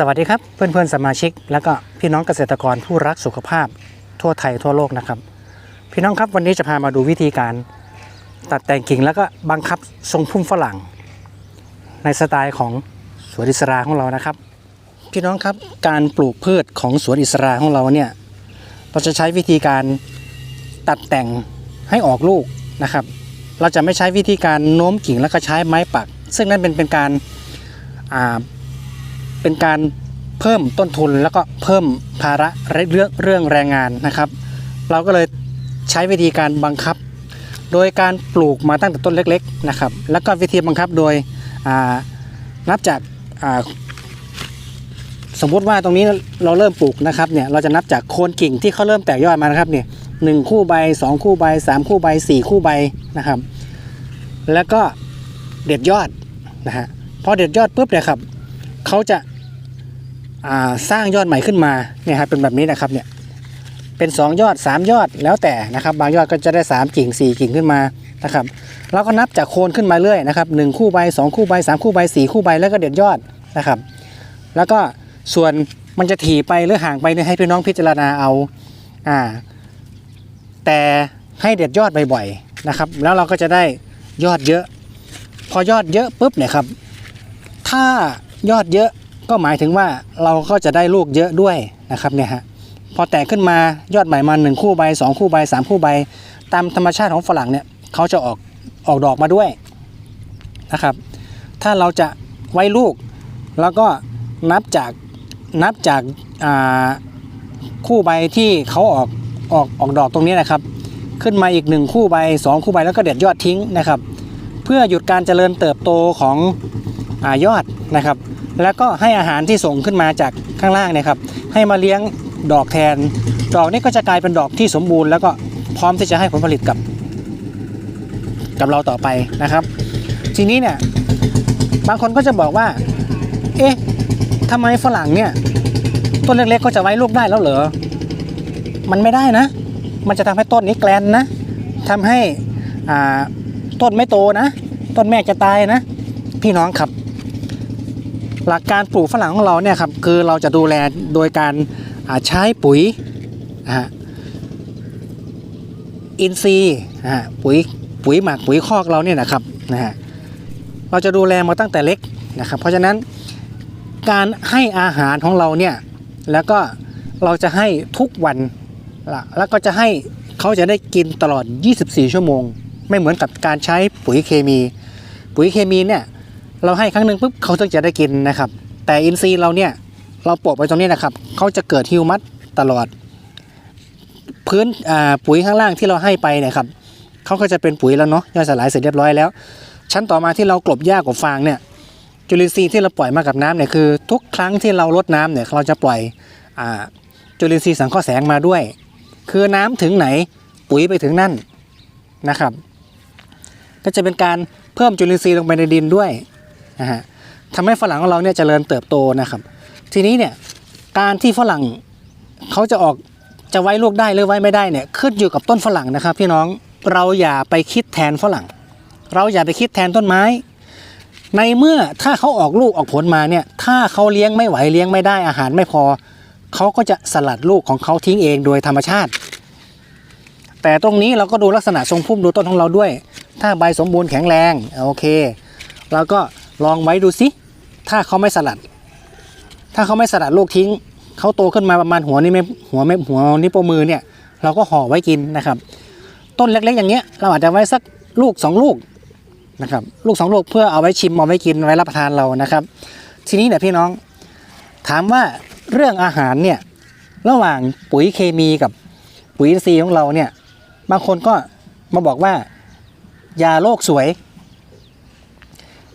สวัสดีครับเพื่อนๆสมาชิก และก็พี่น้องเกษตรกรผู้รักสุขภาพทั่วไทยทั่วโลกนะครับ พี่น้องครับวันนี้จะพามาดูวิธีการ ตัดแต่งกิ่งแล้วก็บังคับทรงพุ่มฝรั่ง ในสไตล์ของสวนอิสราของเรานะครับ พี่น้องครับการปลูกพืชของสวนอิสราของเราเนี่ยเราจะใช้วิธีการตัดแต่งให้ออกลูกนะครับ เราจะไม่ใช้วิธีการโน้มกิ่งแล้วก็ใช้ไม้ปัก ซึ่งนั่นเป็นเป็นการอ่า เป็นการเพิ่มต้นทุนแล้วก็เพิ่มภาระเรื่องเรื่องแรงงานนะครับ เราก็เลยใช้วิธีการบังคับ โดยการปลูกมาตั้งแต่ต้นเล็กๆนะครับ แล้วก็วิธีบังคับโดยนับจากาสมมุติว่าตรงนี้เราเริ่มปลูกนะครับเนี่ยเราจะนับจากโคนกิ่งที่เขาเริ่มแตกยอดมานะครับเนี่ยหนึ่งคู่ใบสองคู่ใบสามคู่ใบสี่คู่ใบนะครับ แล้วก็เด็ดยอดนะฮะพอเด็ดยอดปุ๊บเนี่ยครับเขาจะ สร้างยอดใหม่ขึ้นมาเนี่ยครับเป็นแบบนี้นะครับเนี่ยเป็น 2 ยอด 3 ยอดแล้วแต่นะครับ บางยอดก็จะได้ 3 กิ่ง 4 กิ่งขึ้นมานะครับเราก็นับจากโคนขึ้นมาเรื่อยนะครับหนึ่งคู่ใบ 2 คู่ใบ 3 คู่ใบ 4 คู่ใบแล้วก็เด็ดยอดนะครับ แล้วก็ส่วนมันจะถี่ไปหรือห่างไปเนี่ยให้พี่น้องพิจารณาเอาอ่าแต่ให้เด็ดยอดบ่อยๆนะครับ แล้วเราก็จะได้ยอดเยอะ พอยอดเยอะปุ๊บเนี่ยครับ ถ้ายอดเยอะ ก็หมายถึงว่าเราก็จะได้ลูกเยอะด้วยนะครับเนี่ยฮะพอแตกขึ้นมายอดใหม่มาหนึ่งคู่ใบสองคู่ใบสามคู่ใบ ตามธรรมชาติของฝรั่งเนี่ยเขาจะออกออกดอกมาด้วยนะครับ ถ้าเราจะไว้ลูก แล้วก็นับจากนับจากาคู่ใบที่เขาออกออกออกดอกตรงนี้นะครับ ขึ้นมาอีกหนึ่งคู่ใบสองคู่ใบแล้วก็เด็ดยอดทิ้งนะครับ เพื่อหยุดการเจริญเติบโตของอยอดนะครับ แล้วก็ให้อาหารที่ส่งขึ้นมาจากข้างล่างเนะครับให้มาเลี้ยงดอกแทน ดอกนี้ก็จะกลายเป็นดอกที่สมบูรณ์แล้วก็พร้อมที่จะให้ผลผลิตกับ กับเราต่อไปนะครับ ทีนี้เนี่ยบางคนก็จะบอกว่า เอ๊ะทำไมฝรั่งเนี่ยต้นเล็กๆก็จะไว้ลูกได้แล้วเหรอ มันไม่ได้นะ มันจะทำให้ต้นนี้แกลนนะทำให้อ่าต้นไม่โตนะ ต้นแม่จะตายนะ พี่น้องครับ หลักการปลูกฝรั่งของเราเนี่ยครับคือเราจะดูแลโดยการใช้ปุ๋ยนะฮะอินทรีย์นะฮะปุ๋ยปุ๋ยหมักปุ๋ยคอกเราเนี่ยนะครับนะฮะเราจะดูแลมาตั้งแต่เล็กนะครับเพราะฉะนั้นการให้อาหารของเราเนี่ยแล้วก็เราจะให้ทุกวันละแล้วก็จะให้เขาจะได้กินตลอด 24 ชั่วโมง ไม่เหมือนกับการใช้ปุ๋ยเคมี ปุ๋ยเคมีเนี่ย เราให้ครั้งหนึ่งปุ๊บเขาถึงจะได้กินนะครับ แต่อินทรีย์เราเนี่ยเราโปะไว้ตรงนี้นะครับเขาจะเกิดฮิวมัสตลอด พื้นปุ๋ยข้างล่างที่เราให้ไปเนี่ยครับเขาก็จะเป็นปุ๋ยแล้วเนาะย่อยสลายเสร็จเรียบร้อยแล้ว ชั้นต่อมาที่เรากลบหญ้ากบฟางเนี่ยจุลินทรีย์ที่เราปล่อยมากับน้ำเนี่ยคือ ทุกครั้งที่เราลดน้ำเนี่ยเราจะปล่อยอจุลินทรีย์สังเคราะห์แสงมาด้วย คือน้ำถึงไหนปุ๋ยไปถึงนั่นนะครับ ก็จะเป็นการเพิ่มจุลินทรีย์ลงไปในดินด้วย นะฮะทำให้ฝรั่งของเราเนี่ยเจริญเติบโตนะครับ ทีนี้เนี่ยการที่ฝรั่งเขาจะออกจะไว้ลูกได้หรือไว้ไม่ได้เนี่ยขึ้นอยู่กับต้นฝรั่งนะครับ พี่น้องเราอย่าไปคิดแทนฝรั่ง เราอย่าไปคิดแทนต้นไม้ ในเมื่อถ้าเขาออกลูกออกผลมาเนี่ยถ้าเขาเลี้ยงไม่ไหวเลี้ยงไม่ได้อาหารไม่พอเขาก็จะสลัดลูกของเขาทิ้งเองโดยธรรมชาติ แต่ตรงนี้เราก็ดูลักษณะทรงพุ่มดูต้นของเราด้วย ถ้าใบสมบูรณ์แข็งแรงโอเคเราก็ ลองไว้ดูสิถ้าเขาไม่สลัด ถ้าเขาไม่สลัดลูกทิ้งเขาโตขึ้นมาประมาณหัวนี่ไม่หัวไม่หัวนิ้วโป้มือเนี่ย เราก็ห่อไว้กินนะครับ ต้นเล็กๆอย่างเงี้ยเราอาจจะไว้สักลูกสองลูกนะครับ ลูกสองลูกเพื่อเอาไว้ชิมเอาไว้กินไว้รับประทานเรานะครับ ทีนี้เนี่ยพี่น้อง ถามว่าเรื่องอาหารเนี่ยระหว่างปุ๋ยเคมีกับปุ๋ยอินทรีย์ของเราเนี่ยบางคนก็มาบอกว่ายาโลกสวย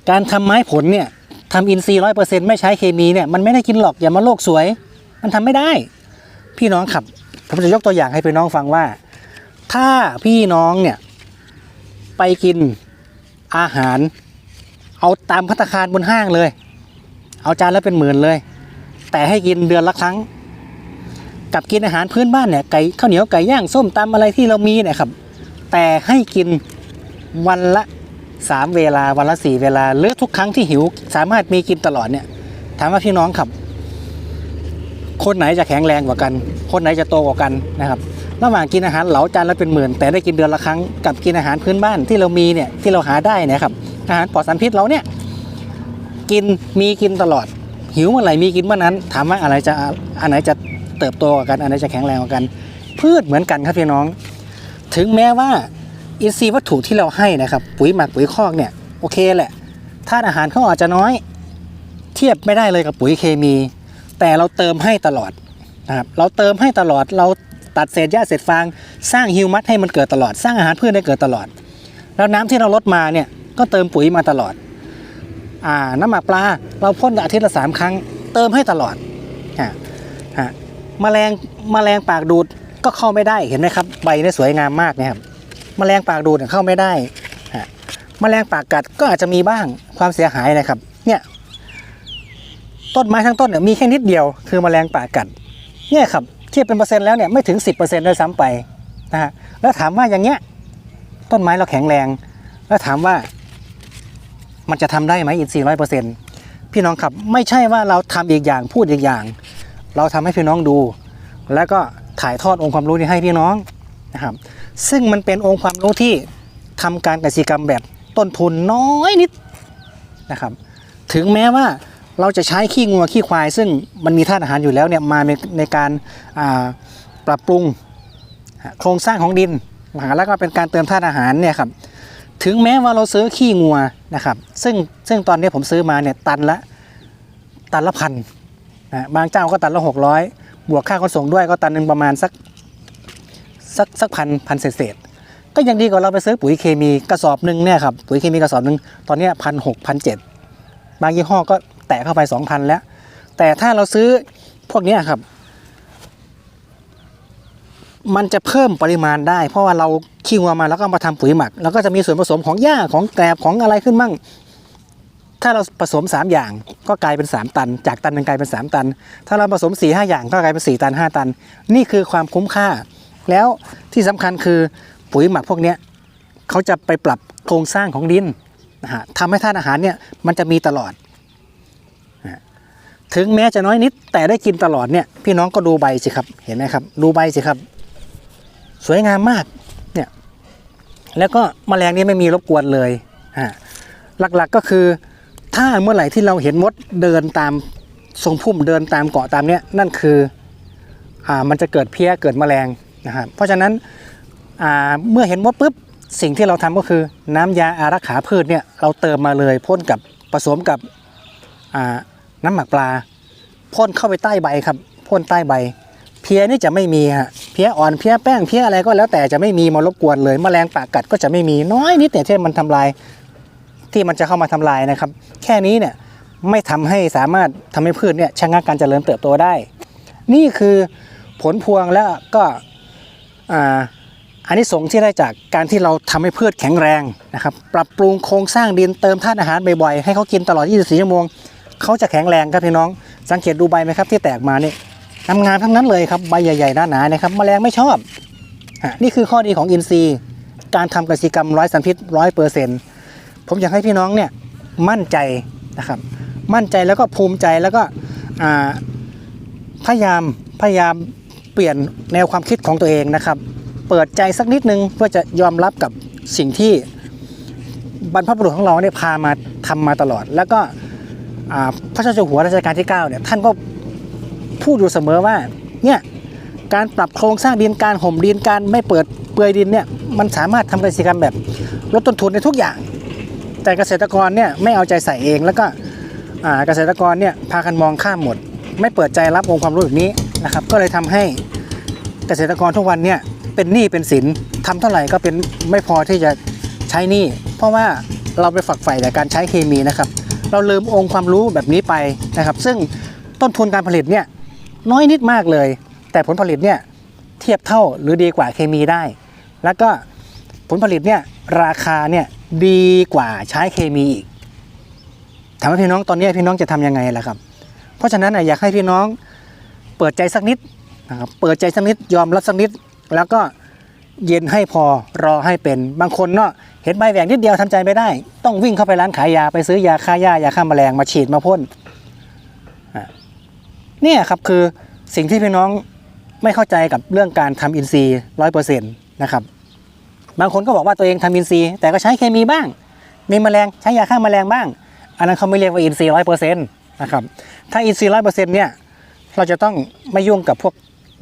การทำไม้ผลเนี่ยทำอินทรีย์ร้อยเปอร์เซ็นต์ไม่ใช้เคมีเนี่ยมันไม่ได้กินหรอกอย่ามาโลกสวย มันทำไม่ได้ พี่น้องครับ ผมจะยกตัวอย่างให้พี่น้องฟังว่า ถ้าพี่น้องเนี่ยไปกินอาหาร เอาตามพัตคารบนห้างเลย เอาจานและเป็นหมื่นเลย แต่ให้กินเดือนละครั้ง กับกินอาหารพื้นบ้านเนี่ยไก่ข้าวเหนียวไก่ย่างส้มตำอะไรที่เรามีเนี่ยครับ แต่ให้กินวันละ สามเวลาวันละสี่เวลาหรือทุกครั้งที่หิว สามารถมีกินตลอดเนี่ยถามว่าพี่น้องครับ คนไหนจะแข็งแรงกว่ากัน คนไหนจะโตกว่ากันนะครับระหว่างกินอาหารเหลาจานละเป็นหมื่น แต่ได้กินเดือนละครั้งกับกินอาหารพื้นบ้านที่เรามีเนี่ยที่เราหาได้นะครับอาหารปลอดสารพิษเราเนี่ยกินมีกินตลอด หิวเมื่อไหร่มีกินเมื่อนั้นถามว่าอะไรจะอันไหนจะเติบโตกว่ากันอันไหนจะแข็งแรงกว่ากัน พืชเหมือนกันครับพี่น้อง ถึงแม้ว่า อินทรีย์วัตถุที่เราให้นะครับ ปุ๋ยหมักปุ๋ยคอกเนี่ยโอเคแหละธาตุอาหารเขาอาจจะน้อย เทียบไม่ได้เลยกับปุ๋ยเคมี แต่เราเติมให้ตลอดนะครับเราเติมให้ตลอดเราตัดเศษหญ้าเศษฟาง สร้างฮิวมัสให้มันเกิดตลอด สร้างอาหารพืชให้เกิดตลอด แล้วน้ำที่เราลดมาเนี่ยก็เติมปุ๋ยมาตลอดอ่าน้ำหมักปลาเราพ่นอาทิตย์ละสามครั้ง เติมให้ตลอดอ่าฮะแมลงแมลงปากดูดก็เข้าไม่ได้เห็นไหมครับ ใบนี่สวยงามมากนะครับ แมลงปากดูดเนี่ยเข้าไม่ได้ฮะแมลงปากกัดก็อาจจะมีบ้างความเสียหายนะครับ เนี่ยต้นไม้ทั้งต้นเนี่ยมีแค่นิดเดียวคือแมลงปากกัด เนี่ยครับเทียบเป็นเปอร์เซ็นต์แล้วเนี่ยไม่ถึง 10%ด้วยซ้ำไปนะฮะแล้วถามว่าอย่างเงี้ยต้นไม้เราแข็งแรง แล้วถามว่า มันจะทำได้ไหมอินทรีย์ร้อยเปอร์เซ็นต์พี่น้องครับไม่ใช่ว่าเราทำอีกอย่างพูดอีกอย่าง เราทำให้พี่น้องดู แล้วก็ถ่ายทอดองค์ความรู้นี้ให้พี่น้อง นะครับ ซึ่งมันเป็นองค์ความรู้ที่ทำการเกษตรกรรมแบบต้นทุนน้อยนิดนะครับ ถึงแม้ว่าเราจะใช้ขี้งัวขี้ควาย ซึ่งมันมีธาตุอาหารอยู่แล้วเนี่ยมาในในการาปรับปรุงโครงสร้างของดินนะแล้วก็เป็นการเติมธาตุอาหารเนี่ยครับถึงแม้ว่าเราซื้อขี้งัวนะครับ ซึ่งซึ่งตอนนี้ผมซื้อมาเนี่ยตันละตันละพันนะบางเจ้าก็ตันละหกร้อยบวกค่าขนส่งด้วยก็ตันหนึ่งประมาณสัก สักสักพันพันเศษๆก็ยังดีกว่าเราไปซื้อปุ๋ยเคมีกระสอบหนึ่งเนี่ยครับปุ๋ยเคมีกระสอบหนึ่งตอนนี้พันหกพันเจ็ดบางยี่ห้อก็แตะเข้าไป2,000แล้ว แต่ถ้าเราซื้อพวกนี้ครับ มันจะเพิ่มปริมาณได้ เพราะว่าเราขี้งัวมาแล้วก็เอามาทำปุ๋ยหมัก แล้วก็จะมีส่วนผสมของหญ้าของแกลบของอะไรขึ้นมั่ง ถ้าเราผสม 3 อย่างก็กลายเป็น 3 ตัน จากตันหนึงกลายเป็น 3 ตัน ถ้าเราผสม4ีหอย่างก็กลายเป็น 4 ตัน 5 ตัน นี่คือความคุ้มค่า แล้วที่สำคัญคือปุ๋ยหมักพวกนี้เขาจะไปปรับโครงสร้างของดินนะฮะทำให้ธาตุอาหารเนี่ยมันจะมีตลอด ถึงแม้จะน้อยนิดแต่ได้กินตลอดเนี่ยพี่น้องก็ดูใบสิครับเห็นไหมครับดูใบสิครับ สวยงามมากเนี่ยแล้วก็แมลงนี่ไม่มีรบกวนเลยฮะหลักๆก็คือถ้าเมื่อไหร่ที่เราเห็นมดเดินตามทรงพุ่มเดินตามเกาะตามเนี้ยนั่นคืออ่ามันจะเกิดเพี้ยเกิดแมลง นะครับเพราะฉะนั้นเมื่อเห็นมดปุ๊บสิ่งที่เราทำก็คือน้ำยาอารักขาพืชเนี่ยเราเติมมาเลยพ่นกับผสมกับน้ำหมักปลาพ่นเข้าไปใต้ใบครับพ่นใต้ใบ เพี้ยนี่จะไม่มีฮะเพี้ยอ่อนเพี้ยแป้งเพี้ยอะไรก็แล้วแต่จะไม่มีมารบกวนเลยแมลงปากกัดก็จะไม่มีน้อยนิดเนี่ยที่มันทำลายที่มันจะเข้ามาทำลายนะครับ แค่นี้เนี่ยไม่ทำให้สามารถทำให้พืชเนี่ยชะงักการเจริญเติบโตได้ นี่คือผลพวงแล้วก็ อันนี้สงที่ได้จากการที่เราทำให้พืชแข็งแรงนะครับ ปรับปรุงโครงสร้างดินเติมธาตุอาหารบ่อยๆให้เขากินตลอด 24 ชั่วโมงเขาจะแข็งแรงครับพี่น้อง สังเกตดูใบไหมครับที่แตกมานี่งามๆทั้งนั้นเลยครับใบใหญ่ๆหนาๆนะครับแมลงไม่ชอบนี่คือข้อดีของอินทรีย์ การทำกสิกรรมร้อยสันพิษร้อยเปอร์เซ็นต์ผมอยากให้พี่น้องเนี่ยมั่นใจนะครับ มั่นใจแล้วก็ภูมิใจแล้วก็พยายามพยายาม เปลี่ยนแนวความคิดของตัวเองนะครับ เปิดใจสักนิดนึงเพื่อจะยอมรับกับสิ่งที่บรรพบุรุษของเราเนี่ยพามาทำมาตลอด แล้วก็พระเจ้าอยู่หัวรัชกาลที่9เนี่ยท่านก็พูดอยู่เสมอว่าเนี่ยการปรับโครงสร้างดินการห่มดินการไม่เปิดเปลือยดินเนี่ยมันสามารถทำเกษตรกรรมแบบลดต้นทุนในทุกอย่าง แต่เกษตรกรเนี่ยไม่เอาใจใส่เองแล้วก็เกษตรกรเนี่ยพากันมองข้ามหมด ไม่เปิดใจรับองค์ความรู้แบบนี้ นะครับ ก็เลยทำให้เกษตรกรทุกวันเนี่ยเป็นหนี้เป็นสินทำเท่าไหร่ก็เป็นไม่พอที่จะใช้หนี้เพราะว่าเราไปฝักใฝ่แต่การใช้เคมีนะครับ เราลืมองค์ความรู้แบบนี้ไปนะครับ ซึ่งต้นทุนการผลิตเนี่ยน้อยนิดมากเลย แต่ผลผลิตเนี่ยเทียบเท่าหรือดีกว่าเคมีได้ แล้วก็ผลผลิตเนี่ยราคาเนี่ยดีกว่าใช้เคมีอีกถามว่าพี่น้องตอนนี้พี่น้องจะทำยังไงล่ะครับ เพราะฉะนั้นอยากให้พี่น้อง เปิดใจสักนิดนะครับเปิดใจสักนิดยอมรับสักนิด แล้วก็เย็นให้พอรอให้เป็นบางคนเนาะเห็นใบแหว่งนิดเดียวทำใจไม่ได้ ต้องวิ่งเข้าไปร้านขายยาไปซื้อยาฆ่าหญ้ายาฆ่าแมลงมาฉีดมาพ่นเนี่ยครับคือสิ่งที่พี่น้องไม่เข้าใจกับเรื่องการทำอินทรีย์ร้อยเปอร์เซ็นต์นะครับบางคนก็บอกว่าตัวเองทำอินทรีย์ แต่ก็ใช้เคมีบ้าง มีแมลงใช้ยาฆ่าแมลงบ้าง อันนั้นเขาไม่เรียกว่าอินทรีย์ร้อยเปอร์เซ็นต์นะครับถ้าอินทรีย์ร้อยเปอร์เซ็นต์เนี่ย เราจะต้องไม่ยุ่งกับพวก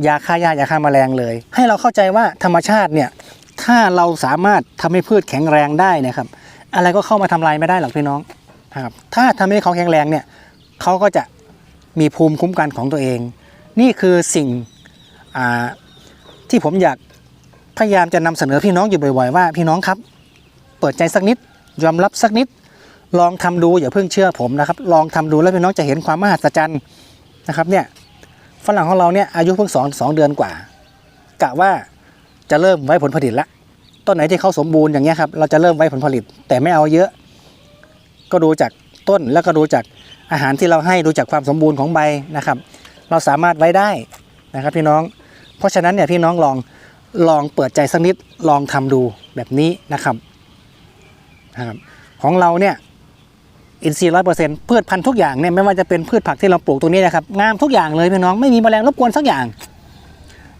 ยาฆ่าหญ้ายาฆ่าแมลงเลย ให้เราเข้าใจว่าธรรมชาติเนี่ยถ้าเราสามารถทำให้พืชแข็งแรงได้นะครับ อะไรก็เข้ามาทำลายไม่ได้หรอกพี่น้องนะครับถ้าทำให้เขาแข็งแรงเนี่ยเขาก็จะมีภูมิคุ้มกันของตัวเอง นี่คือสิ่งที่ผมอยากพยายามจะนำเสนอพี่น้องอยู่บ่อยๆว่าพี่น้องครับ เปิดใจสักนิดยอมรับสักนิด ลองทำดูอย่าเพิ่งเชื่อผมนะครับ ลองทำดูแล้วพี่น้องจะเห็นความมหัศจรรย์นะครับเนี่ย ฝรั่งของเราเนี่ยอายุเพิ่งสองสองเดือนกว่า กะว่าจะเริ่มไว้ผลผลิตละต้นไหนที่เขาสมบูรณ์อย่างเงี้ยครับเราจะเริ่มไว้ผลผลิต แต่ไม่เอาเยอะ ก็ดูจากต้นแล้วก็ดูจากอาหารที่เราให้ดูจากความสมบูรณ์ของใบนะครับ เราสามารถไว้ได้นะครับพี่น้อง เพราะฉะนั้นเนี่ยพี่น้องลองลองเปิดใจสักนิดลองทำดูแบบนี้นะครับนะครับของเราเนี่ย อินทรีย์ร้อยเปอร์เซ็นต์พืชพันธุ์ทุกอย่างเนี่ยไม่ว่าจะเป็นพืชผักที่เราปลูกตรงนี้นะครับงามทุกอย่างเลยพี่น้องไม่มีแมลงรบกวนสักอย่าง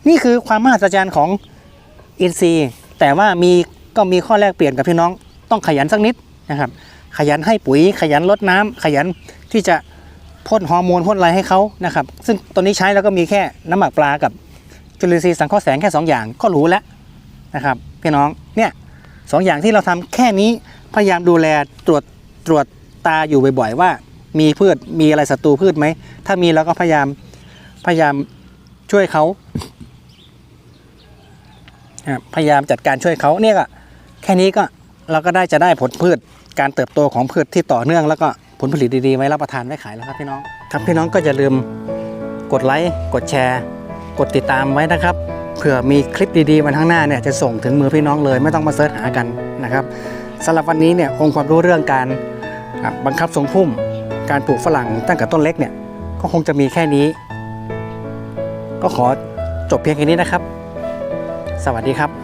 นี่คือความมหัศจรรย์ของอินทรีย์ แต่ว่ามีก็มีข้อแลกเปลี่ยนกับพี่น้องต้องขยันสักนิดนะครับ ขยันให้ปุ๋ยขยันลดน้ำขยันที่จะพ่นฮอร์โมนพ่นอะไรให้เขานะครับ ซึ่งตอนนี้ใช้แล้วก็มีแค่น้ำหมักปลากับจุลินทรีย์สังเคราะห์แสงแค่สองอย่างก็รู้แล้วนะครับพี่น้องเนี่ยสองอย่างที่เราทำแค่นี้พยายามดูแลตรวจตรวจ ตาอยู่บ่อยๆว่า มีพืชมีอะไรศัตรูพืชไหม ถ้ามีเราก็พยายามพยายามช่วยเขาพยายามจัดการช่วยเขาเนี่ยก็แค่นี้ก็เราก็ได้จะได้ผลพืชการเติบโตของพืชที่ต่อเนื่อง แล้วก็ผลผลิตดีๆไว้รับประทานไว้ขายแล้วครับพี่น้องครับพี่น้องก็อย่าลืมกดไลค์กดแชร์ กดติดตามไว้นะครับเผื่อมีคลิปดีๆวันข้างหน้าเนี่ยจะส่งถึงมือพี่น้องเลย ไม่ต้องมาเสิร์ชหากันนะครับสำหรับวันนี้เนี่ยองค์ความรู้เรื่องการ บังคับทรงพุ่มการปลูกฝรั่งตั้งแต่ต้นเล็กเนี่ยก็คงจะมีแค่นี้ ก็ขอจบเพียงแค่นี้นะครับ สวัสดีครับ